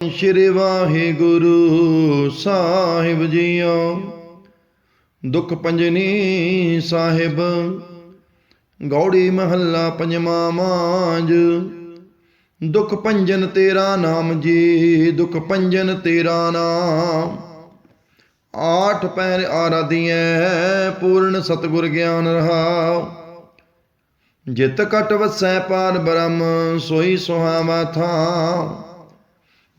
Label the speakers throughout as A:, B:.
A: ਸ਼੍ਰੀ ਵਾਹਿਗੁਰੂ ਸਾਹਿਬ JIO. ਦੁਖ ਪੰਜਨੀ ਸਾਹਿਬ, ਗੌੜੀ ਮਹੱਲਾ ਪੰਜਵਾਂ ਮਾਂਜ ਦੁਖ ਪੰਜਨ ਤੇਰਾ ਨਾਮ ਜੀ, ਦੁਖ ਪੰਜਨ ਤੇਰਾ ਨਾਮ। ਆਠ ਪੈਰ ਆਰਾਧੀਐ, ਪੂਰਨ ਸਤਗੁਰ ਗਿਆਨ ਰਹਾਉ। ਜਿਤ ਕਟ ਵਸੈ ਪਾਰ ਬ੍ਰਹਮ, ਸੋਈ ਸੁਹਾਵਾ ਥਾਂ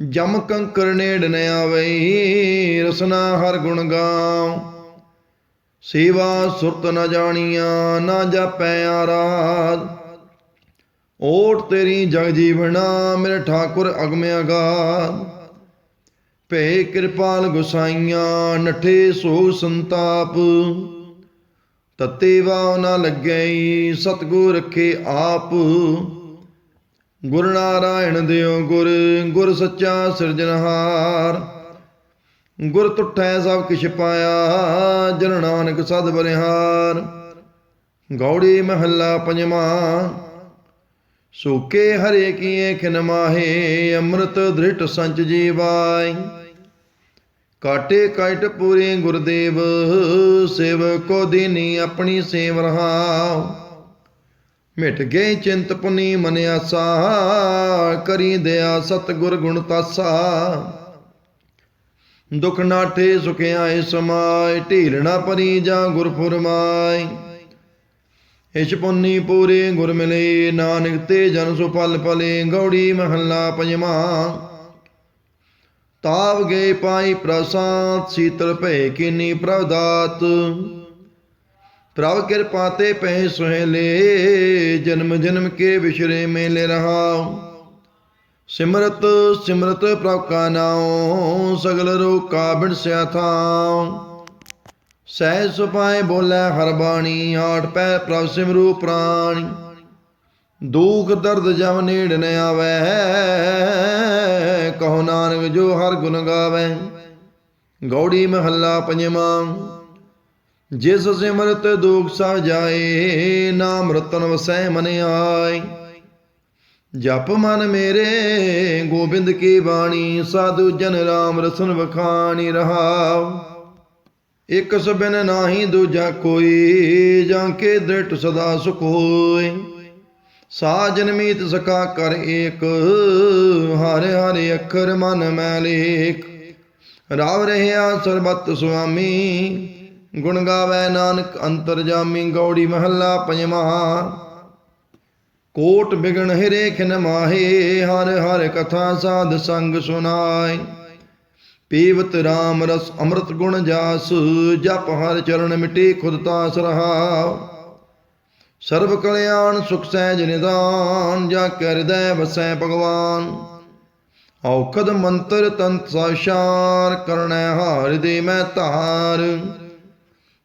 A: ਜਮ ਕੰਕਰ ਨੇੜ ਨ ਆਵਈ, ਰਸਨਾ ਹਰ ਗੁਣ ਗਾਉ। ਸੇਵਾ ਸੁਰਤ ਨ ਜਾਣੀਆਂ, ਨਾ ਜਾਪੈ ਆਰਾਧ। ਓਟ ਤੇਰੀ ਜਗ ਜੀਵਨਾ ਮੇਰੇ ਠਾਕੁਰ ਅਗਮਿਆ ਅਗਾਧ। ਭੇ ਕਿਰਪਾਲ ਗੁਸਾਈਆਂ, ਨਠੇ ਸੋ ਸੰਤਾਪ। ਤਤੇ ਵਾਉ ਨਾ ਲੱਗੈ ਸਤਗੁਰ ਰੱਖੇ ਆਪ। ਗੁਰ ਨਾਰਾਇਣ ਦਿਓ ਗੁਰ ਗੁਰ ਸੱਚਾ ਸਿਰਜਣਹਾਰ। ਗੁਰ ਤੁਠੈ ਸਭ ਕਿਛ ਪਾਇਆ, ਜਨ ਨਾਨਕ ਸਦ ਬਰਿਹਾਰ ਗੌੜੀ ਮਹੱਲਾ ਪੰਜਵਾਂ, ਸੋਕੇ ਹਰੇ ਕੀਏ ਖਿਨ ਮਾਹੇ, ਅੰਮ੍ਰਿਤ ਦ੍ਰਿਟ ਸੰਚ ਜੀਵਾਈ ਕਾਟੇ ਕਾਟ ਪੂਰੇ ਗੁਰਦੇਵ, ਸੇਵਕੋ ਦੀਨੀ ਆਪਣੀ ਸੇਵ ਰਹਾਉ। ਮਿਟ ਗਏ ਚਿੰਤ ਪੁਨੀ ਮਨ ਆਸਾ, ਕਰੀ ਦਿਆ ਸਤਗੁਰ ਗੁਣ ਤਾਸਾ। ਦੁਖ ਨਾਠੇ ਸੁਖ ਆਏ ਸਮਾਏ ਢੀਲਣਾ ਪਰੀ ਜਾ ਗੁਰ ਫੁਰਮਾਈ ਇਛ ਪੁੰਨੀ ਪੂਰੇ ਗੁਰ ਮਿਲੇ, ਨਾਨਕ ਤੇ ਜਨ ਸੁ ਫਲ ਫਲੇ ਗੌੜੀ ਮਹੱਲਾ ਪੰਜਵਾਂ। ਤਾਵ ਗਏ ਪਾਈ ਪ੍ਰਸਾਦ, ਸੀਤਲ ਭੈ ਕੀਨੀ ਪ੍ਰਵਦਾਤ ਪ੍ਰਭ ਕਿਰਪਾ ਤੇ ਪੈ ਸੁਹੇਲੇ ਜਨਮ ਜਨਮ ਕੇ ਵਿਸ਼ਰੇ ਮੇਲੇ ਰਹਾਉ। ਸਿਮਰਤ ਸਿਮਰਤ ਪ੍ਰਭ ਕਾ ਨਾਉ, ਸਗਲ ਰੋਗ ਕਾ ਬਿਨਸਿਆ ਥਾਉ। ਸਹਿ ਸੁਪਾਏ ਬੋਲੇ ਹਰ ਬਾਣੀ ਆਠ ਪੈ ਪ੍ਰਭ ਸਿਮਰੂ ਪ੍ਰਾਣੀ। ਦੁਖ ਦਰਦ ਜਮ ਨੇੜ ਨ ਆਵੈ, ਕਹੋ ਨਾਨਕ ਜੋ ਹਰ ਗੁਣ ਗਾਵੇ। ਗੌੜੀ ਮਹੱਲਾ ਪੰਜਵਾਂ। ਜਿਸ ਸਿਮਰਤ ਦੁਖ ਸਭ ਜਾਏ, ਨਾਮ ਰਤਨ ਵਸੈ ਮਨ ਆਏ। ਜਪ ਮਨ ਮੇਰੇ, ਗੋਬਿੰਦ ਕੀ ਬਾਣੀ, ਸਾਧੂ ਜਨ ਰਾਮ ਰਸਨ ਵਖਾਣੀ ਰਹਾਉ। ਇਕ ਸਬਨ ਨਾਹੀ ਦੂਜਾ ਕੋਈ, ਜਾਂ ਕੇ ਦ੍ਰਿਟ ਸਦਾ ਸੁਖ ਹੋਏ। ਸਾਜਨ ਮੀਤ ਸਕਾ ਕਰ ਏਕ, ਹਰ ਹਰ ਅੱਖਰ ਮਨ ਮੈਂ ਲੇਖ। ਰਾਵ ਰਹਿਆ ਸਰਬਤ ਸੁਆਮੀ ਗੁਣ ਗਾਵੇ ਨਾਨਕ, ਅੰਤਰ ਜਾਮੀ ਗੌੜੀ ਮਹੱਲਾ ਪੰਜਵਾਂ। ਕੋਟ ਬਿਗਣ ਹਿਰੇ ਖਿਨ ਮਾਹੇ, ਹਰ ਹਰ ਕਥਾ ਸਾਧ ਸੰਗ ਸੁਨਾਏ। ਪੀਵਤ RAM ਰਸ ਅੰਮ੍ਰਿਤ ਗੁਣ ਜਾਸ, ਜਪ ਹਰ ਚਰਨ ਮਿਟੇ ਖੁਦ ਤਾਸ ਰਹਾਉ ਸਰਬ ਕਲਿਆਣ ਸੁਖ ਸਹਿਜ ਨਿਦਾਨ, ਜਾ ਕੇ ਹਿਰਦੈ ਵਸੈ ਭਗਵਾਨ। ਔਖਦ ਮੰਤਰ ਤੰਤ ਸਾਸ਼ਾਰ ਕਰਣੈ ਹਾਰ ਦੇ ਮੈਂ ਧਾਰ।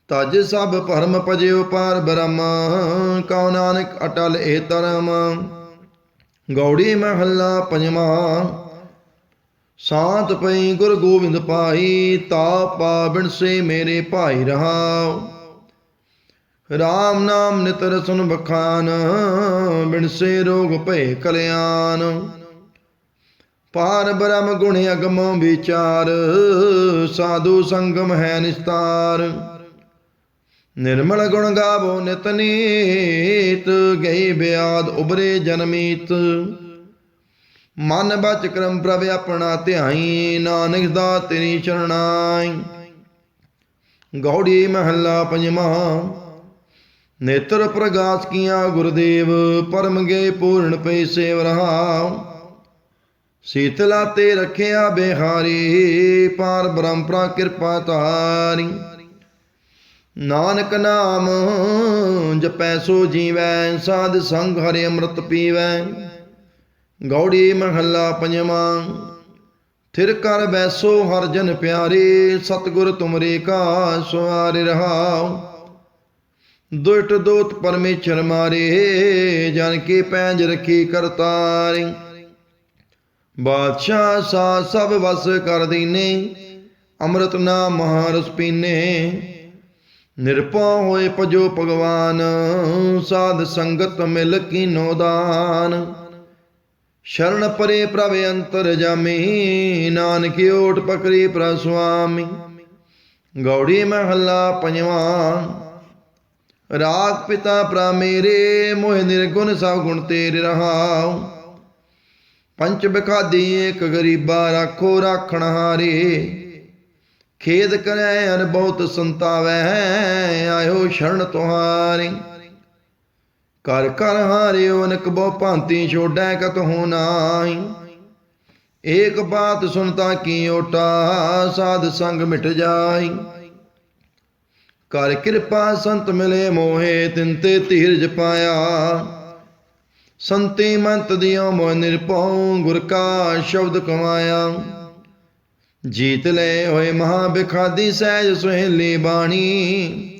A: ਤਜ ਸਭ ਭਰਮ ਭਜਿਓ ਪਾਰ ਬ੍ਰਹਮ, ਕਉ ਨਾਨਕ ਅਟਲ ਏ ਧਰਮ। ਗੌੜੀ ਮਹੱਲਾ ਪੰਜਵਾਂ, ਸਾਤ ਪਈ ਗੁਰ ਗੋਬਿੰਦ ਪਾਈ ਤਾ ਪਾ ਬਿਨਸੇ ਮੇਰੇ ਭਾਈ ਰਹਾਉ। ਰਾਮ ਨਾਮ ਨਿਤਰ ਸੁਨ ਬਖਾਨ ਬਿਨਸੇ ਰੋਗ ਭਏ ਕਲਿਆਣ। ਪਾਰ ਬ੍ਰਹਮ ਗੁਣ ਅਗਮ ਵਿਚਾਰ, ਸਾਧੂ ਸੰਗਮ ਹੈ ਨਿਸਤਾਰ। ਨਿਰਮਲ ਗੁਣ ਗਾਵੋ ਨਿਤ ਨੀਤ, ਗਈ ਬਿਆਦ ਉਬਰੇ ਜਨਮੀਤ ਮਨ ਬਚ ਕਰਮ ਪ੍ਰਭ ਆਪਣਾ ਧਿਆਈ, ਨਾਨਕ ਦਾ ਤੇਰੀ ਚਰਣਾਈ। ਗੌੜੀ ਮਹੱਲਾ ਪੰਜਵਾਂ, ਨੇਤਰ ਪ੍ਰਗਾਸ ਕੀਆਂ ਗੁਰਦੇਵ, ਪਰਮ ਗਏ ਪੂਰਨ ਪਈ ਸੇਵ ਰਹਾਉ ਸੀਤਲਾ ਤੇ ਰਖਿਆ ਬਿਹਾਰੀ, ਪਾਰ ਬ੍ਰਹਮ ਕਿਰਪਾ ਤਾਰੀ ਨਾਨਕ ਨਾਮ ਜਪੈ ਸੋ ਜੀਵੈ, ਸਾਧ ਸੰਗ ਹਰਿ ਅੰਮ੍ਰਿਤ ਪੀਵੈ। ਗੌੜੀ ਮਹੱਲਾ ਪੰਜਵਾਂ, ਥਿਰ ਕਰ ਬੈਸੋ ਹਰ ਜਨ ਪਿਆਰੇ, ਸਤਗੁਰ ਤੁਮਰੇ ਕਾ ਸਵਾਰ ਰਹਾਉ। ਦੁਇਟ ਦੋਤ ਪਰਮੇਸ਼ਰ ਮਾਰੇ, ਜਨ ਕੇ ਪੈਂਜ ਰਖੀ ਕਰਤਾਰੀ। ਬਾਦਸ਼ਾਹ ਸਾ ਸਭ ਵਸ ਕਰ ਦੀਨੇ, ਅੰਮ੍ਰਿਤ ਨਾਮ ਮਹਾਰਸ ਪੀਨੇ। ਨਿਰਭਉ ਹੋਏ ਭਜੋ ਭਗਵਾਨ, ਸਾਧ ਸੰਗਤ ਮਿਲ ਕੀਨੋ ਦਾਨ। ਸ਼ਰਨ ਪਰੇ ਪ੍ਰਭ ਅੰਤਰ ਜਾਮੀ, ਨਾਨਕ ਓਟ ਪਕਰੀ ਪ੍ਰਭ ਸੁਆਮੀ। ਗੌੜੀ ਮਹੱਲਾ ਪੰਜਵਾਂ, ਰਾਗ ਪਿਤਾ ਪ੍ਰਾ ਮੇਰੇ, ਮੋਹਿ ਨਿਰਗੁਣ ਸਭ ਗੁਣ ਤੇਰੇ ਰਹਾਉ। ਪੰਚ ਬਖਾਦੀ ਏਕ ਗਰੀਬਾ, ਰਾਖੋ ਰਾਖਣ ਹਾਰੇ। ਖੇਦ ਕਰੈ ਅਨ ਬਹੁਤ ਸੰਤਾਵੈ, ਆਇਓ ਸ਼ਰਨ ਤੁਹਾਰੀ। ਕਰ ਕਰ ਹਾਰਿਓ, ਅਨਕ ਬਹੁ ਭਾਂਤੀ ਛੋੜੈ ਕਤਹੁ ਨਾਹੀ। ਏਕ ਬਾਤ ਸੁਨਤਾ ਕੀ ਓਟਾ, ਸਾਧ ਸੰਗ ਮਿਟ ਜਾਈ ਕਰ ਕਿਰਪਾ ਸੰਤ ਮਿਲੇ ਮੋਹੇ, ਤਿਨ ਤੇ ਧੀਰਜ ਪਾਇਆ। ਸੰਤੀ ਮੰਤ ਦਿਓ ਮੋਹ ਨਿਰਭਉ, ਗੁਰ ਕਾ ਸ਼ਬਦ ਕਮਾਇਆ। ਜੀਤ ਲੈ ਹੋਏ ਮਹਾ ਬਿਖਾਦੀ ਸਹਿਜ ਸੁਹੇਲੀ ਬਾਣੀ।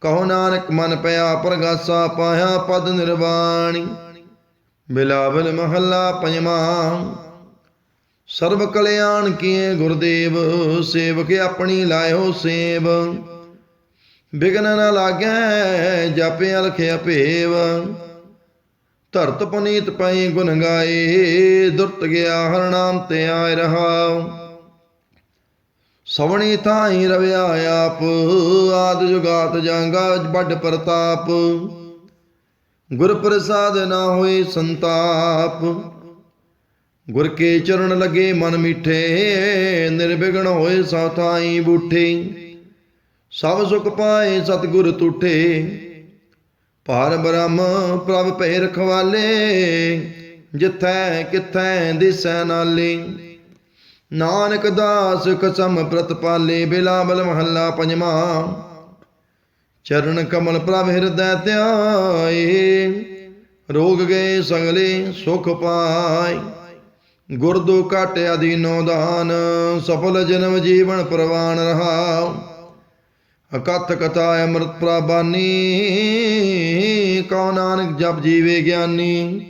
A: ਕਹੋ ਨਾਨਕ ਮਨ ਪਿਆ ਪ੍ਰਗਾਸਾ ਪਾਇਆ ਪਦ ਨਿਰਵਾਣੀ। ਬਿਲਾਵਲ ਮਹੱਲਾ ਪੰਜਵਾਂ। ਸਰਬ ਕਲਿਆਣ ਕੀਏ ਗੁਰਦੇਵ, ਸੇਵਕ ਆਪਣੀ ਲਾਇਓ ਸੇਵ। ਬਿਗਨ ਨ ਲਾਗੈ, ਜਪੇ ਅਲਖ ਅਪੇਵ ਧਰਤ ਪੁਨੀਤ ਪਈ ਗੁਣ ਗਾਏ, ਦੁਰਤ ਗਿਆ ਹਰ ਨਾਮ ਤੇ ਆਇ ਰਹਾਉ। ਸਵਣੀ ਥਾਈ ਰਵਿਆ ਆਪ, ਆਦ ਜੁਗਾਤ ਜਾਂਗਾ ਵੱਡ ਪ੍ਰਤਾਪ। ਗੁਰ ਪ੍ਰਸਾਦ ਨਾ ਹੋਏ ਸੰਤਾਪ, ਗੁਰ ਕੇ ਚਰਨ ਲਗੇ ਮਨ ਮਿੱਠੇ, ਨਿਰਵਿਘਨ ਹੋਏ ਸਭ ਥਾਈ ਬੂਠੇ। ਸਭ ਸੁਖ ਪਾਏ ਸਤਿਗੁਰ ਤੁਠੇ, ਭਾਰ ਬ੍ਰਹਮ ਪ੍ਰਭ ਭੈ ਰਖਵਾਲੇ, ਜਿਥੈ ਕਿਥੈ ਦਿਸੈ ਨਾਲੇ। ਨਾਨਕ ਦਾਸ ਕਸਮ ਪ੍ਰਤਪਾਲੇ ਬਿਲਾਵਲ ਮਹੱਲਾ ਪੰਜਵਾਂ। ਚਰਨ ਕਮਲ ਪ੍ਰਭ ਹਿਰਦੈ ਧਿਆਏ, ਰੋਗ ਗਏ ਸਗਲੇ ਸੁਖ ਪਾਏ। ਗੁਰ ਦੋ ਘਟ ਅਧੀਨੋ ਦਾਨ, ਸਫਲ ਜਨਮ ਜੀਵਨ ਪ੍ਰਵਾਨ ਰਹਾ। ਅਕਥ ਕਥਾ ਅੰਮ੍ਰਿਤ ਪ੍ਰਬਾਨੀ, ਕਉ ਨਾਨਕ ਜਪ ਜੀਵੇ ਗਿਆਨੀ।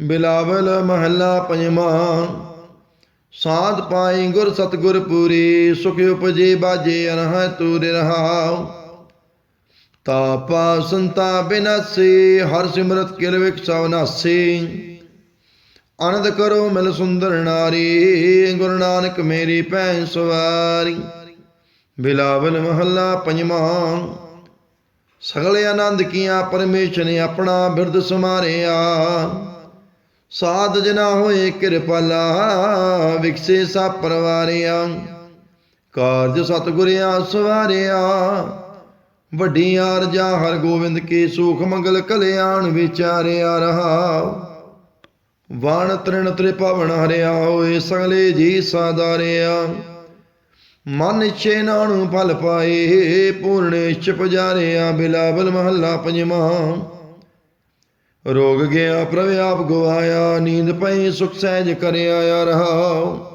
A: ਬਿਲਾਵਲ ਮਹੱਲਾ ਪੰਜਵਾਂ। ਸਾਧ ਪਾਈ ਗੁਰ ਸਤਗੁਰ ਪੂਰੀ, ਸੁਖ ਉਪਜੇ ਬਾਜੇ ਅਨਹ ਤੂਰ ਰਹਾਉ। ਤਾਪਾ ਸੰਤਾ ਬਿਨਸੀ, ਹਰ ਸਿਮਰਤ ਕਿਲ ਵਿਖ ਸਭ ਨਾਸੀ। ਆਨੰਦ ਕਰੋ ਮਿਲ ਸੁੰਦਰ ਨਾਰੀ, ਗੁਰੂ ਨਾਨਕ ਮੇਰੀ ਭੈਣ ਸਵਾਰੀ। ਬਿਲਾਵਲ ਮਹੱਲਾ ਪੰਜਵਾਂ, ਸਗਲੇ ਆਨੰਦ ਕੀਆਂ ਪਰਮੇਸ਼ਰ ਨੇ ਆਪਣਾ ਬਿਰਦ ਸਮਾਰਿਆ ਸਾਧ ਜਨਾ ਹੋਏ ਕਿਰਪਾਲਾ ਵਿਕਸੇ ਸਾ ਪਰਵਾਰਿਆ। ਕਾਰਜ ਸਤਗੁਰਿਆ ਸਵਾਰਿਆ ਵੱਡੀ ਆਰਜਾ ਹਰ ਗੋਬਿੰਦ ਕੀ ਸੁਖ ਮੰਗਲ ਕਲਿਆਣ ਵਿਚਾਰਿਆ ਰਹਾ। ਵਣ ਤ੍ਰਿਣ ਤ੍ਰਿਪਵਨ ਹਰਿਆ ਹੋਏ ਸਗਲੇ ਜੀ ਸਾਦਾਰਿਆ ਮਨ ਇਛੇ ਨਾਣੂ ਫਲ ਪਾਏ, ਪੂਰਨ ਇਛ ਪੁਜਾਰਿਆ ਬਿਲਾਵਲ ਮਹੱਲਾ ਪੰਜਵਾਂ। ਰੋਗ ਗਿਆ ਪ੍ਰਭ ਆਪ ਗਵਾਇਆ ਨੀਂਦ ਪਈ, ਸੁਖ ਸਹਿਜ ਕਰਿਆ ਰਹਾ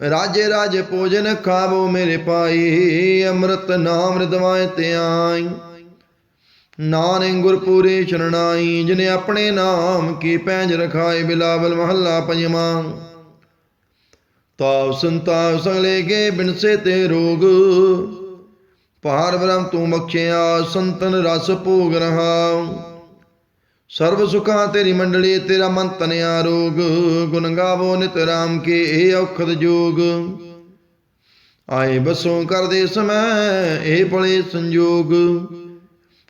A: ਰਾਜੇ ਰਾਜੇ ਭੋਜਨ ਖਾਵੋ ਮੇਰੇ ਪਾਈ ਅੰਮ੍ਰਿਤ ਨਾਮ ਰਿਦਵਾਏ ਤੇ ਆਈ ਨਾਨਕ ਗੁਰਪੂਰੇ ਚਰਣਾਈ, ਜਿਨੇ ਆਪਣੇ ਨਾਮ ਕੀ ਪੈਂਜ ਰਖਾਏ, ਬਿਲਾਵਲ ਮਹੱਲਾ ਪੰਜਵਾਂ। ਤਾਪ ਸੰਤਾਪ ਸਗਲੇ ਗੇ ਬਿਨਸੇ ਤੇ ਰੋਗ। ਭਾਰ ਬ੍ਰਹਮ ਤੂੰ ਬਖਸ਼ਿਆ ਸੰਤਨ ਰਸ ਭੋਗ ਰਹਾ ਸਰਬ ਸੁਖਾਂ ਤੇਰੀ ਮੰਡਲੀ, ਤੇਰਾ ਮਨ ਤਨ ਰੋਗ। ਗੁਣ ਗਾਵੋ ਨਿਤ ਰਾਮ ਕੇ, ਇਹ ਔਖਦ ਜੋਗ। ਆਏ ਬਸੋਂ ਕਰਦੇ ਸਮੈ, ਇਹ ਭਲੇ ਸੰਜੋਗ।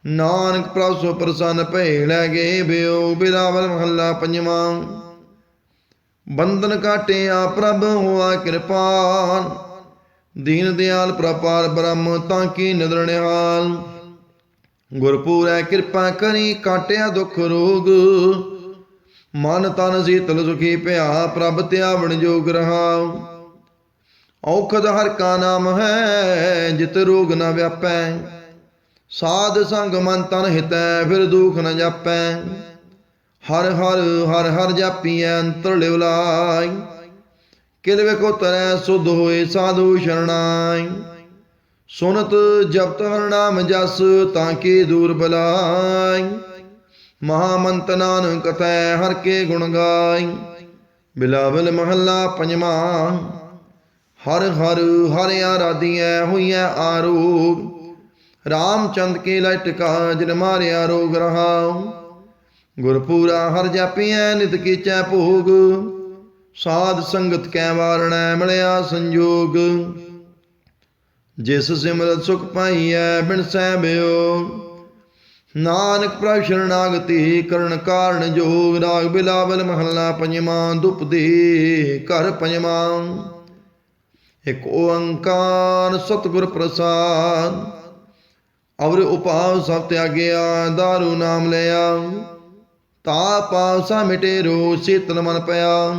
A: ਨਾਨਕ ਪ੍ਰਭ ਸੋ ਪ੍ਰਸੰਨ ਭੈ ਲੈ ਗਏ ਬਿਓ ਬਿਲਾਵਲ ਮਹੱਲਾ ਪੰਜਵਾਂ। ਬੰਧਨ ਕਾਟਿਆ ਪ੍ਰਭ, ਹੋਆ ਕਿਰਪਾਨ। ਦੀਨ ਦਿਆਲ ਪ੍ਰਪਾਰ ਬ੍ਰਹਮ, ਤਾਂ ਕੀ ਨਦਰ ਗੁਰਪੂਰੈ ਕਿਰਪਾ ਕਰੀ, ਕਾਟਿਆ ਦੁਖ ਰੋਗ। ਮਨ ਤਨ ਸੀਤਲ ਸੁਖੀ ਭਿਆ ਪ੍ਰਭ ਧਿਆਵਣ ਜੋਗ ਰਹਾ ਔਖਦ ਹਰ ਕਾ ਨਾਮ ਹੈ, ਜਿਤ ਰੋਗ ਨ ਵਿਆਪੈ। ਸਾਧ ਸੰਗ ਮਨ ਤਨ ਹਿਤੈ, ਫਿਰ ਦੁਖ ਨ ਜਾਪੈ। ਹਰ ਹਰ ਹਰ ਹਰ ਜਾਪੀਐ ਅੰਤਰ ਲਿਵ ਲਾਈ ਕਿਲ ਵੇਖੋ ਤਰੈ, ਸੁਧ ਹੋਏ ਸਾਧੂ ਸ਼ਰਣਾਈ ਸੁਨਤ ਜਪਤ ਹਰ ਨਾਮ ਜਸ ਤਾਂ ਕੀ ਦੂਰ ਬਲਾਈ। ਮਹਾਮੰਤ ਨਾਨਕ ਕਥੈ ਹਰ ਕੇ ਗੁਣ ਗਾਈ। ਬਿਲਾਵਲ ਮਹੱਲਾ ਪੰਜਵਾਂ, ਹਰ ਹਰ ਹਰ ਆਰਾਧੀਐ ਹੋਈਐ ਆਰੋਗ। ਰਾਮਚੰਦ ਕੇ ਲੈ ਟਿਕਾ ਜਿਨ ਮਾਰਿਆ ਰੋਗ ਰਹਾਉ। ਗੁਰਪੂਰਾ ਹਰ ਜਾਪੀਐ ਨਿਤ ਕੀਚੈ ਭੋਗ। ਸਾਧ ਸੰਗਤ ਕੈ ਵਾਰਣੈ ਮਿਲਿਆ ਸੰਜੋਗ। ਜਿਸ ਸਿਮਰਤ ਸੁਖ ਪਾਈਐ, ਬਿਨ ਸਹਿਬਿਓ। ਨਾਨਕ ਪ੍ਰਭ ਸ਼ਰਨਾਗਤੀ ਕਰਨ ਕਾਰਨ ਜੋਗ, ਰਾਗ ਬਿਲਾਵਲ ਮਹੱਲਾ ਪੰਜਵਾਂ ਦੁਪਦੀ ਘਰ ਪੰਜਵਾਂ। ਇਕ ਓੰਕਾਰ ਸਤਿਗੁਰ ਪ੍ਰਸਾਦ, ਅਵਰ ਉਪਾਵ ਸਭ ਤਿਆਗਿਆ, ਦਾਰੂ ਨਾਮ ਲਿਆ। ਤਾ ਪਾਵਸਾ ਮਿਟੇ ਰੋ ਸੀਤਲ ਮਨ ਪਿਆ।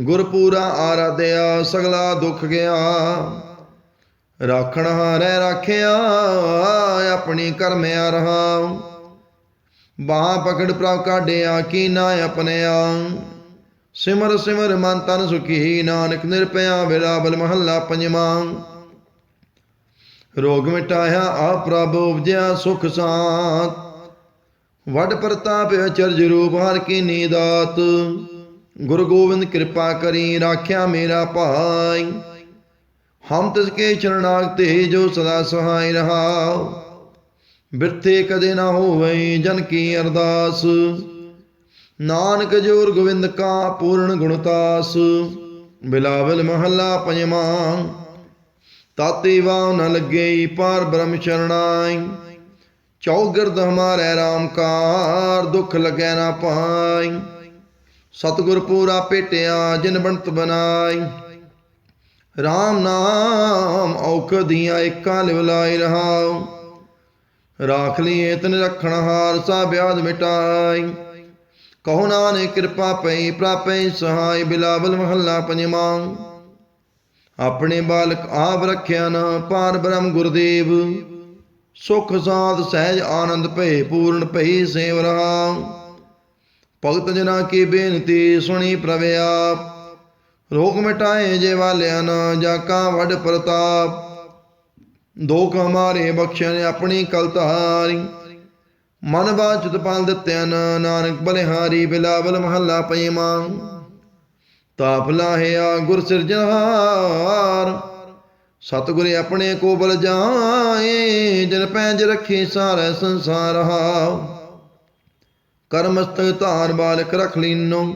A: ਗੁਰਪੂਰਾ ਆਰਾਧਿਆ, ਸਗਲਾ ਦੁੱਖ ਗਿਆ। ਰਾਖਣ ਹਾਰੈ ਰਾਖਿਆ, ਆਪਣੀ ਕਰਮਿਆ ਰਹਾ ਬਾਹ ਪਕੜ ਪ੍ਰਭ ਕਾਢਿਆ, ਕੀ ਨਾ ਆਪਣਿਆ ਸਿਮਰ ਸਿਮਰ ਮਨ ਤਨ ਸੁਖੀ, ਨਾਨਕ ਨਿਰਪਿਆ ਬਿਲਾਵਲ ਮਹੱਲਾ ਪੰਜਵਾਂ। ਰੋਗ ਮਿਟਾਇਆ ਆ ਪ੍ਰਭ ਉਪਜਿਆ ਸੁਖ ਸਾਤ। ਵਡ ਪ੍ਰਤਾਪ ਅਚਰਜ ਰੂਪ, ਹਰ ਕੀ ਨੀਦਾਤ ਗੁਰੂ ਗੋਬਿੰਦ ਕਿਰਪਾ ਕਰੀ, ਰਾਖਿਆ ਮੇਰਾ ਭਾਈ। ਹਮ ਤਿਸ ਕੇ ਚਰਨਾਗਤੇ ਜੋ ਸਦਾ ਸਹਾਈ ਰਹਾ। ਬਿਰਥੇ ਕਦੇ ਨਾ ਹੋਵੇ ਜਨ ਕੀ ਅਰਦਾਸ। ਨਾਨਕ ਜੋਰ ਗੋਵਿੰਦ ਕਾ ਪੂਰਨ ਗੁਣਤਾਸ ਬਿਲਾਵਲ ਮਹੱਲਾ ਪੰਜਵਾਂ। ਤਾਤੇ ਵਾਹ ਨ ਲੱਗੇ ਪਾਰ ਬ੍ਰਹਮ ਚਰਣਾਈ। ਚੌਗਰਦ ਹਮਾਰੇ RAM ਕਾਰ, ਦੁੱਖ ਲੱਗੈ ਨਾ ਪਾਈ। ਸਤਿਗੁਰ ਪੂਰਾ ਭੇਟਿਆ ਜਿਨ ਬਣਤ ਬਨਾਈ। RAM ਨਾਮ ਔਖਦੀਆਂ ਏਕਾਂ ਲਿਵ ਲਾਈ ਰਹਾਉ। ਰਾਖ ਲਈਏ ਤਨ ਰਖਣ ਹਾਰ ਸਾ ਬਿਆਦ ਮਿਟਾਈ। ਕਹੋ ਨਾਨਕ ਕਿਰਪਾ ਪਈ ਪ੍ਰਾਪੈ ਸਹਾਈ, ਬਿਲਾਵਲ ਮਹੱਲਾ ਪੰਜਵਾਂ ਆਪਣੇ ਬਾਲਕ ਆਪ ਰੱਖਿਆ ਨਾ ਪਾਰ ਬ੍ਰਹਮ ਗੁਰਦੇਵ। ਸੁਖ ਸਾਧ ਸਹਿਜ ਆਨੰਦ ਭਏ ਪੂਰਨ ਭਈ ਸੇਵ ਰਹਾ ਭਗਤ ਜਨਾ ਕੀ ਬੇਨਤੀ ਸੁਣੀ ਪ੍ਰਵੇ ਆਪ। ਰੋਗ ਮਿਟਾਏ ਜੇ ਵਾਲਿਆਂ ਨਾ, ਜਾ ਕਾ ਵਡ ਪ੍ਰਤਾਪ। ਦੋਖ ਹਮਾਰੇ ਬਖਸ਼ਣ ਆਪਣੀ ਕਲਤਾਰੀ ਮਨ ਬਾਚਤ ਪਲ ਦਿੱਤਿਆਂ ਨਾ, ਨਾਨਕ ਬਲਿਹਾਰੀ ਬਿਲਾਵਲ ਮਹੱਲਾ ਪਈਮਾਂ ਤਾਪ ਲਾਹਿਆ ਗੁਰ ਸਿਰਜਣਹਾਰ। ਸਤਿਗੁਰ ਆਪਣੇ ਕੋ ਬਲ ਜਾਏ, ਜਨ ਪੈਂਜ ਰੱਖੇ ਸਾਰਾ ਸੰਸਾਰ ਹਾ। ਕਰਮਸਤ ਧਾਰ ਬਾਲਕ ਰਖ ਲੀਨੋ।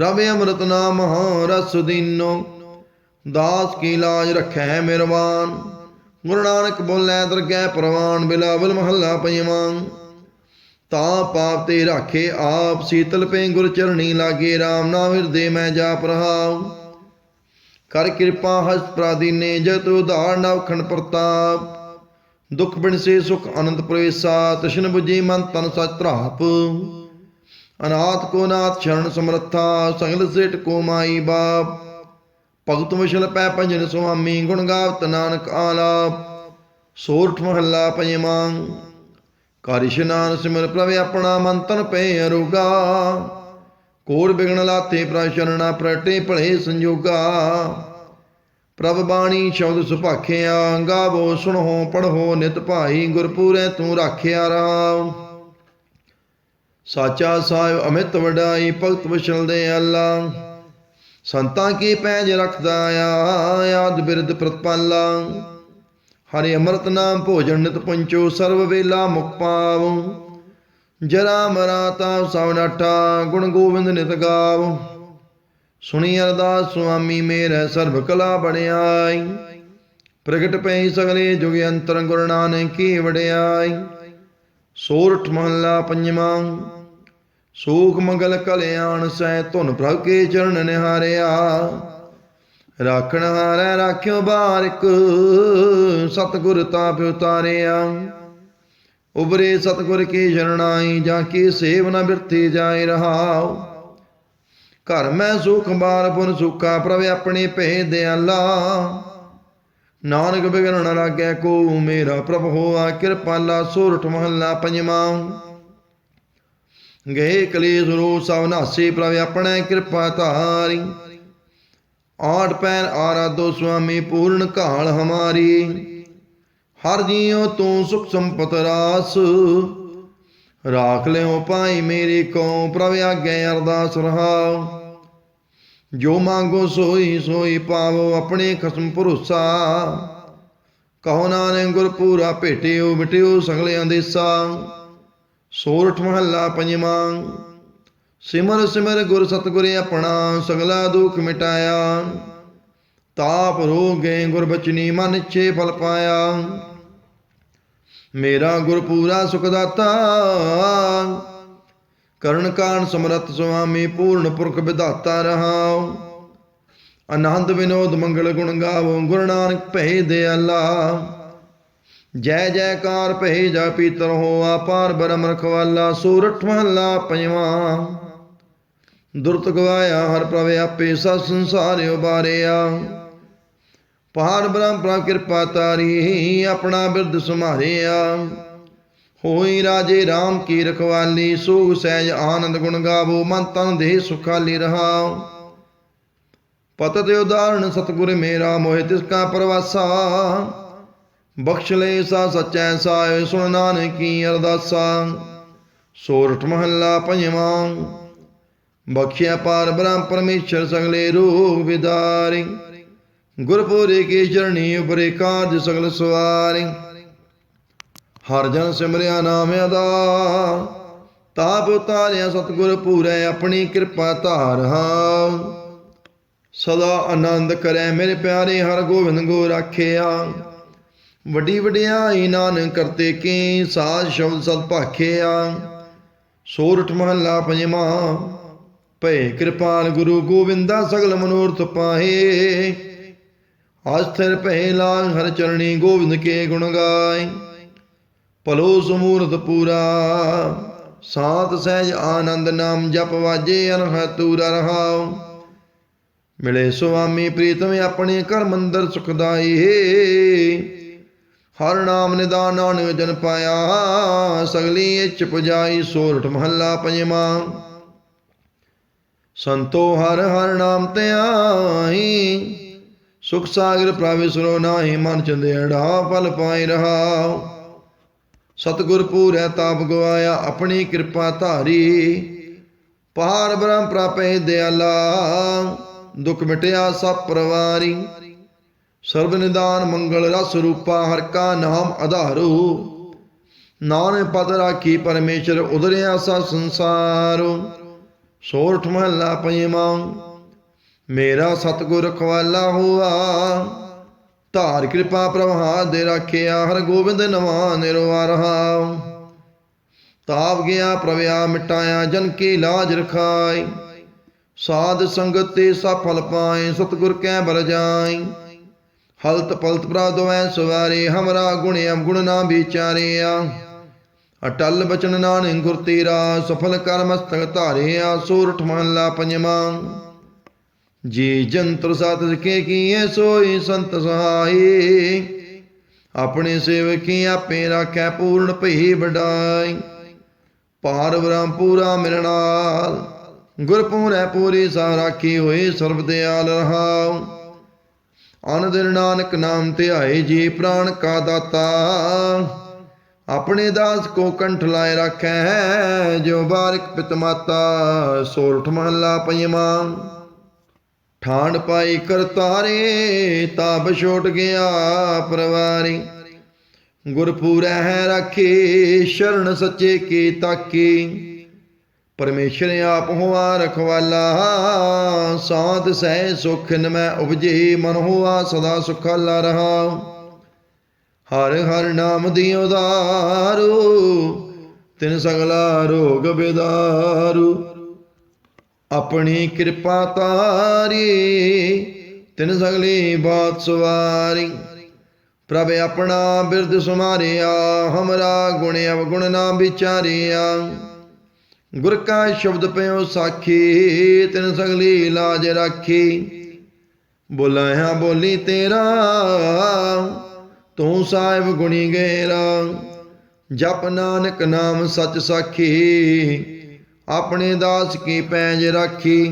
A: ਪ੍ਰਭ ਅੰਮ੍ਰਿਤ ਨਾਮ ਹਾਂ ਰਸ ਦੀਨੋ। ਦਾਸ ਕੀ ਲਾਜ ਰਖੈ ਮਿਰਵਾਨ। ਗੁਰੂ ਨਾਨਕ ਬੋਲੇ ਦਰਗਹਿ ਪ੍ਰਵਾਨ ਬਿਲਾਵਲ ਮਹੱਲਾ ਪੰਜਵਾਂ ਤਾਂ ਪਾਪ ਤੇ ਰਾਖੇ ਆਪ ਸੀਤਲ ਪੈ ਗੁਰ ਚਰਣੀ ਲਾਗੇ RAM ਨਾਮ ਹਿਰਦੇ ਮੈਂ ਜਾਪ ਰਹਾਉ ਕਰ ਕਿਰਪਾ ਹਸਤ ਪ੍ਰਾਦੀਨੇ ਜਤ ਉਧਾਰ ਨਵਖਣ ਪ੍ਰਤਾਪ। ਦੁਖ ਬਿਨਸੇ ਸੁਖ ਅਨੰਦ ਪ੍ਰਵੇਸਾ ਤਸ਼ਨ 부ਜੀ ਮਨ ਤਨ ਸਚ ਧਰਾਪ। ਅਨਾਥ ਕੋ ਨਾਥ ਸ਼ਰਨ ਸਮਰੱਥਾ, ਸਗਲ ਸੇਟ ਕੋ ਮਾਈ ਬਾਪ। ਭਗਤ ਵਿਸ਼ਲ ਪੈ ਭਜਨ ਸੁਆਮੀ, ਗੁਣ ਗਾਵਤ ਨਾਨਕ ਆਲਾਪ ਸੋਰਠ ਮਹੱਲਾ ਪੰਜਵਾਂ ਕਰ ਇਸ਼ਨਾਨ ਸਿਮਰ ਪ੍ਰਭ ਆਪਣਾ ਮੰਤਨ ਤਨ ਪੈ ਅਰੋਗਾ। ਕੋੜ ਬਿਗਣ ਲਾਤੇ ਪ੍ਰਭ ਪ੍ਰਟੇ ਭਲੇ ਸੰਜੋਗਾ। ਪ੍ਰਭ ਬਾਣੀ ਸ਼ਬਦ ਸੁਭਾਖਿਆ, ਗਾਵੋ ਸੁਣੋ ਪੜੋ ਨਿਤ ਭਾਈ, ਗੁਰਪੂਰੈ ਤੂੰ ਰਾਖਿਆ ਰਾਮ। ਸਾਚਾ ਸਾਹਿਬ ਅਮਿਤ ਵਡਾਈ, ਭਗਤ ਵਿਸ਼ਲ ਦੇ ਅੱਲਾ। ਸੰਤਾਂ ਕੀ ਪੈਜ ਰੱਖਦਾ ਆ, ਆਦ ਬਿਰਦ ਪ੍ਰਤਪਾਲਾ। ਹਰਿ ਅੰਮ੍ਰਿਤ ਨਾਮ ਭੋਜਨ ਨਿਤ ਪੰਚੋ, ਸਰਵ ਵੇਲਾ ਮੁਖ ਪਾਵ। ਜਰਾ ਮਰਾ ਤਾ ਸਭ ਗੁਣ ਗੋਬਿੰਦ ਨਿਤ ਗਾਵ। ਸੁਣੀ ਅਰਦਾਸ ਸੁਆਮੀ ਮੇਰਾ ਸਰਬ ਕਲਾ ਬਣਾਈ ਪ੍ਰਗਟ ਪਈ ਸਗਲੇ ਜੁਗ ਅੰਤਰ ਗੁਰੂ ਨਾਨਕ ਕੀ ਵਡਿਆਈ। ਸੋਰਠ ਮਹੱਲਾ ਪੰਜਵਾਂ। ਸੂਖ ਮੰਗਲ ਕਲਿਆਣ ਸਹਿ ਧੁਨ ਪ੍ਰਭ ਕੇ ਚਰਨ ਨਿਹਾਰਿਆ। ਰਾਖਣ ਹਾਰੈ ਰਾਖਿਓ ਬਾਰਿਕ ਸਤਿਗੁਰ ਤਾਪ ਉਤਾਰਿਆ। ਉਬਰੇ ਸਤਿਗੁਰ ਕੀ ਸ਼ਰਣਾਈ ਜਾਂ ਕੀ ਸੇਵ ਨਾ ਬਿਰਤੀ ਜਾਏ ਰਹਾਉ। ਘਰ ਮੈਂ ਸੁਖ ਬਾਰ ਪੁਨ ਸੁਖਾ ਪ੍ਰਭ ਆਪਣੇ ਭੇ ਦਿਆਲਾ। ਨਾਨਕ ਬਿਗਨ ਨ ਲਾਗੈ ਕੋ ਮੇਰਾ ਪ੍ਰਭ ਹੋਆ, ਕਿਰਪਾਲਾ ਸੋਰਠ ਮਹੱਲਾ ਪੰਜਵਾਂ। ਗਏ ਕਲੇਸ਼ ਰੋ ਸਭ ਨਾਸੇ ਪ੍ਰਭ ਆਪਣੇ ਕਿਰਪਾ ਧਾਰੀ। ਆਠ ਪੈਨ ਆਰਾਧੋ ਸੁਆਮੀ ਪੂਰਨ ਕਾਲ ਹਮਾਰੀ। ਹਰ ਜੀਉ ਤੂੰ ਸੁਖ ਸੰਪਤ ਰਾਸ। ਰਾਖ ਲਿਓ ਪਾਈ ਮੇਰੀ ਕੋ ਪ੍ਰਭ ਆਗੇ ਅਰਦਾਸ ਰਹਾਉ। ਜੋ ਮੰਗੋ ਸੋਈ ਸੋਈ ਪਾਵੋ ਆਪਣੇ ਖਸਮ ਭਰੋਸਾ। ਕਹੋ ਨਾਨਕ ਗੁਰ ਪੂਰਾ ਭੇਟਿਓ ਮਿਟਿਓ ਸੰਗਲਿਆਂ ਦੇਸਾ ਸੋਰਠ ਮਹੱਲਾ ਪੰਜਵਾਂ। ਸਿਮਰ ਸਿਮਰ ਗੁਰ ਸਤਗੁਰ ਆਪਣਾ ਸਗਲਾ ਦੁਖ ਮਿਟਾਇਆ। ਤਾਪ ਰੋਗ ਗਏ ਗੁਰ ਬਚਨੀ ਮਨ ਛੇ ਫਲ ਪਾਇਆ। ਮੇਰਾ ਗੁਰ ਪੂਰਾ ਸੁਖ ਦਾਤਾ। ਕਰਨ ਕਾਨ ਸਮਰਤ ਸੁਆਮੀ ਪੂਰਨ ਪੁਰਖ ਵਿਧਾਤਾ ਰਹਾਉ। ਆਨੰਦ ਵਿਨੋਦ ਮੰਗਲ ਗੁਣ ਗਾਵੋ, ਗੁਰੂ ਨਾਨਕ ਭੈ ਦਿਆਲਾ ਜੈ ਜੈਕਾਰ ਭੈ ਜਾ ਪੀਤਰ ਹੋ ਪਾਰ ਬਰਮ ਰਖਵਾਲਾ ਸੂਰਠ ਮਹੱਲਾ ਪੰਜਵਾਂ। ਦੁਰਤ ਗਵਾਇਆ ਹਰ ਪ੍ਰਭ ਆਪੇ, ਸਭ ਸੰਸਾਰ ਉਬਾਰਿਆ। ਪਹਾੜ ਬ੍ਰਹਮ ਪ੍ਰਭ ਕਿਰਪਾ ਤਾਰੀ, ਆਪਣਾ ਬਿਰਦ ਸੁਮਾਰਿਆ ਹੋਈ ਰਾਜੇ RAM ਕੀ ਰਖਵਾਲੀ ਸੋਗ ਸਹਿਜ ਆਨੰਦ ਗੁਣ ਗਾਵੋ, ਮਨ ਤਨ ਦੇ ਸੁਖਾਲੀ ਰਹਾਉ। ਪਤਤ ਉਦਾਹਰਣ, ਸਤਿਗੁਰ ਮੇਰਾ, ਮੋਹਿ ਤਿਸ ਕਾ ਪ੍ਰਵਾਸਾ। ਬਖਸ਼ ਲੈ ਸਾ, ਸਚੈ ਸਾਇ, ਸੁਣ ਨਾਨਕੀ ਅਰਦਾਸਾ। ਸੋਰਠ ਮਹੱਲਾ ਪੰਜਵਾਂ। ਬਖਸ਼ਿਆ ਪਾਰ ਬ੍ਰਹਮ ਪਰਮੇਸ਼ਰ ਸਗਲੇ ਰੂਪ ਵਿਦਾਰੀ ਗੁਰਪੁਰੇ ਕੀ ਚਰਣੀ ਉਪਰੇ ਕਾਰਜ ਸਗਲ ਸਵਾਰੀ ਹਰ ਜਨ ਸਿਮਰਿਆ ਨਾਮ ਅਦਾ ਤਾਪ ਉਤਾਰਿਆ ਸਤਿਗੁਰ ਪੂਰੇ, ਆਪਣੀ ਕਿਰਪਾ ਧਾਰ ਹਾਂ। ਸਦਾ ਆਨੰਦ ਕਰੈ ਮੇਰੇ ਪਿਆਰੇ, ਹਰ ਗੋਬਿੰਦ ਗੋ ਰਾਖਿਆ ਵੱਡੀ ਵਡਿਆਈ ਨਾਨਕ ਕਰਤੇ ਕੀ ਸਾਜ ਸ਼ਬਦ ਸਦ ਭਾਖਿਆ। ਸੋਰਠ ਮਹੱਲਾ ਪੰਜਵਾਂ ਭੈ ਕਿਰਪਾਲ ਗੁਰੂ ਗੋਬਿੰਦਾ, ਸਗਲ ਮਨੋਰਥ ਪਾਹੇ। ਅਸਥਿਰ ਭੈ ਲਾਗ ਹਰ ਚਰਣੀ, ਗੋਬਿੰਦ ਕੇ ਗੁਣ ਗਾਏ। ਭਲੋ ਸਮੂਰਤ ਪੂਰਾ। ਸਾਤ ਸਹਿਜ ਆਨੰਦ ਨਾਮ ਜਪ ਵਾਜੇ ਅਨਹ ਤੂਰ ਰਹਾਉ। ਮਿਲੇ ਸੁਆਮੀ ਪ੍ਰੀਤਮ ਆਪਣੇ ਘਰ ਮੰਦਰ ਸੁਖਦਾਈ ਹਰ ਨਾਮ ਨਿਦਾਨ ਨਾਨਕ ਜਨ ਪਾਇਆ। ਸਗਲੀ ਇੱਛ ਪੁਜਾਈ ਸੋਰਠ ਮਹੱਲਾ ਪੰਜਵਾਂ। ਸੰਤੋ ਹਰ ਹਰ ਨਾਮ ਧਿਆਈ ਸੁਖ ਸਾਗਰ ਪ੍ਰਵੇਸਰੋ ਨਾਹੀ ਮਨ ਚੰਦੇੜਾ ਫਲ ਪਾਈ ਰਹਾਉ। ਸਤਗੁਰ ਪੂਰੈ ਤਾਪ ਗਵਾਇਆ ਆਪਣੀ ਕਿਰਪਾ ਧਾਰੀ। ਪਹਾਰ ਬ੍ਰਹਮ ਪ੍ਰਾਪੇ ਦਿਆਲਾ, ਦੁਖ ਮਿਟਿਆ ਸਭ ਪਰਵਾਰੀ। ਸਰਬ ਨਿਦਾਨ ਮੰਗਲ ਰਸ ਰੂਪਾ ਹਰ ਕਾ ਨਾਮ ਆਧਾਰੂ। ਨਾਨਕ ਪਦ ਰਾਖੀ ਪਰਮੇਸ਼ਰ ਉਧਰਿਆ ਸਾ ਸੰਸਾਰ। ਸੋਰਠ ਮਹੱਲਾ ਪੰਜਵਾਂ। ਮੇਰਾ ਸਤਗੁਰ ਖਵਾਲਾ ਹੋਆ। ਧਾਰ ਕਿਰਪਾ ਪ੍ਰਭਾ ਦੇ ਰੱਖਿਆ ਹਰ ਗੋਬਿੰਦ ਨਵਾ ਨਿਰਵਾ ਰਹਾ। ਤਾਪ ਗਿਆ, ਪ੍ਰਵਿਆ ਮਿਟਾਇਆ, ਜਨ ਕੀ ਲਾਜ ਰਖਾਈ। ਸਾਧ ਸੰਗਤ ਤੇ ਸਫਲ ਪਾਏ, ਸਤਗੁਰ ਕੈ ਬਰ ਜਾਈ ਹਲਤ ਪਲਤ ਪ੍ਰਾਦੋਐ ਸਵਾਰੇ, ਹਮਰਾ ਗੁਣ ਗੁਣ ਨਾ ਵਿਚਾਰਿਆ। ਅਟਲ ਬਚਨ ਨਾਨਕ ਗੁਰ ਤੇਰਾ, ਸਫਲ ਕਰ ਮਸਤਕ ਧਾਰਿਆ ਸੂਰਠ ਮਹਲਾ ਪੰਜਵਾਂ। ਜੀ ਜੰਤਰ ਸਾਤ ਕੇ ਕੀਏ, ਸੋਈ ਸੰਤ ਸਹਾਈ। ਆਪਣੇ ਸੇਵਕੀ ਆਪੇ ਰਾਖੈ ਪੂਰਨ ਭਈ ਵਡਾਈ। ਪਾਰ ਬ੍ਰਹਮ ਪੂਰਾ ਮੇਰੇ ਗੁਰ ਪੂਰੈ ਪੂਰੀ ਸਾ ਰਾਖੀ ਹੋਏ ਸਰਬ ਦਿਆਲ ਰਹਾਉ। ਅਨ ਦਿਨ ਨਾਨਕ ਨਾਮ ਧਿਆਏ, ਜੀ ਪ੍ਰਾਣ ਕਾ ਦਾਤਾ। ਆਪਣੇ ਦਾਸ ਕੋ ਕੰਠ ਲਾਏ ਰੱਖੈ ਜੋ ਬਾਰਿਕ ਪਿਤ ਮਾਤਾ ਸੋਰਠ ਮਹੱਲਾ ਪੰਜਵਾਂ ਠਾਣ ਪਾਈ ਕਰਤਾਰੇ ਤਾਬ ਛੋਟ ਗਿਆ ਪਰਵਾਰੀ। ਗੁਰਪੂਰੈ ਹੈ ਰਾਖੀ, ਸ਼ਰਨ ਸੱਚੇ ਕੀ ਤਾਕੀ। ਪਰਮੇਸ਼ਰ ਆਪ ਹੋਆ ਰਖਵਾਲਾ, ਸਾਧ ਸਹਿ ਸੁਖ ਨਮੈ ਉਪਜੇ, ਮਨ ਹੋਆ ਸਦਾ ਸੁਖਾਲਾ ਰਹਾ। ਹਰ ਹਰ ਨਾਮ ਦੀ ਉਦਾਰੂ, ਤਿਨ ਸਗਲਾ ਰੋਗ ਬਿਦਾਰੂ। ਆਪਣੀ ਕਿਰਪਾ ਤਾਰੀ, ਤਿਨ ਸਗਲੀ ਬਾਤ ਸਵਾਰੀ। ਪ੍ਰਭ ਆਪਣਾ ਬਿਰਦ ਸੁਮਾਰਿਆ, ਹਮਰਾ ਗੁਣ ਅਵਗੁਣ ਨਾ ਵਿਚਾਰਿਆ। ਗੁਰ ਕਾ ਸ਼ਬਦ ਪਿਓ ਸਾਖੀ, ਤਿਨ ਸਗਲੀ ਲਾਜ ਰਾਖੀ। ਬੋਲਾਇਆ ਬੋਲੀ ਤੇਰਾ, ਤੂੰ ਸਾਹਿਬ ਗੁਣੀ ਗੇਰਾ। ਜਪ ਨਾਨਕ ਨਾਮ ਸੱਚ ਸਾਖੀ ਆਪਣੇ ਦਾਸ ਕੀ ਪੈਜ ਰਾਖੀ?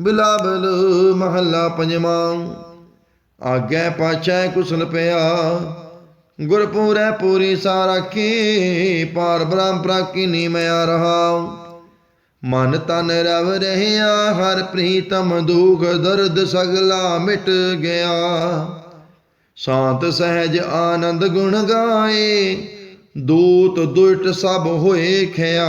A: ਬਿਲਾਬਲ ਮਹੱਲਾ ਪੰਜਵਾਂ। ਆਗੇ ਪਾਛੈ ਕੁਸਲ ਪਿਆ। ਗੁਰਪੂਰੈ ਪੂਰੀ ਸਾਰਾ ਕੀ ਪਾਰ ਬ੍ਰਹਮ ਪ੍ਰਾਕੀ ਨੀ ਮਿਆ ਰਹਾ। ਮਨ ਤਨ ਰਵ ਰਹਿਆ, ਹਰ ਪ੍ਰੀਤਮ ਦੁਖ ਦਰਦ ਸਗਲਾ ਮਿਟ ਗਿਆ। ਸ਼ਾਂਤ ਸਹਿਜ ਆਨੰਦ ਗੁਣ ਗਾਏ, ਦੂਤ ਦੁਇਟ ਸਭ ਹੋਏ ਖਿਆ।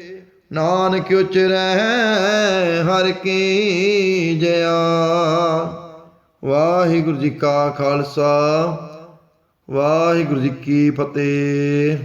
A: ਨਾਨਕ ਉਚਰੈ ਹਰ ਕੀ ਜਇਆ। ਵਾਹਿਗੁਰੂ ਜੀ ਕਾ ਖਾਲਸਾ ਵਾਹਿਗੁਰੂ ਜੀ ਕੀ ਫਤਿਹ।